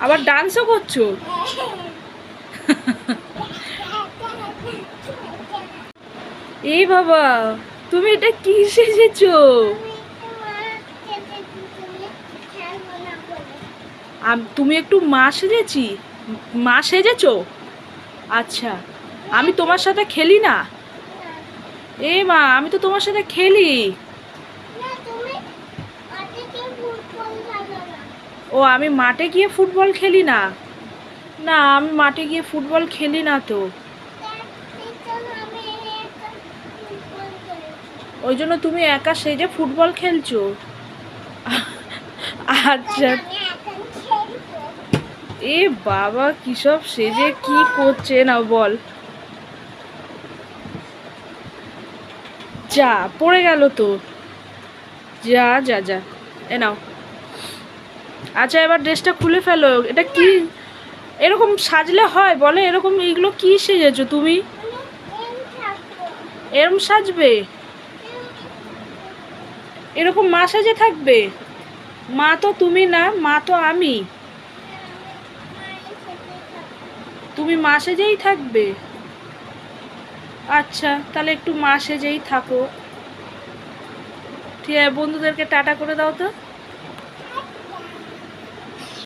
আবার ডান্সও করছ? এই বাবা, তুমি এটা কি সেজেছো? তুমি একটু মা সেজেছি? মা সেজেছ? আচ্ছা আমি তোমার সাথে খেলি না? এ মা, আমি তো তোমার সাথে খেলি। ও, আমি মাঠে গিয়ে ফুটবল খেলি না। না, আমি মাঠে গিয়ে ফুটবল খেলি না তো। ওই জন্য তুমি একা সেজে ফুটবল খেলছো? আচ্ছা। এ বাবা কি সব সেজে, কি করছে না, বল। যা, পড়ে গেল তো। যা যা যা, এ নাও। আচ্ছা এবার ড্রেসটা খুলে ফেলো। এটা কি? এরকম সাজলে হয়, বলে? এরকম এইগুলো কি সেজেছো তুমি? এরম সাজবে? এরকম মা সাজে থাকবে? মা তো তুমি না, মা তো আমি। তুমি মা সেজেই থাকবে। আচ্ছা তাহলে একটু মা সেজেই থাকো। ঠিক আছে, বন্ধুদেরকে টাটা করে দাও তো।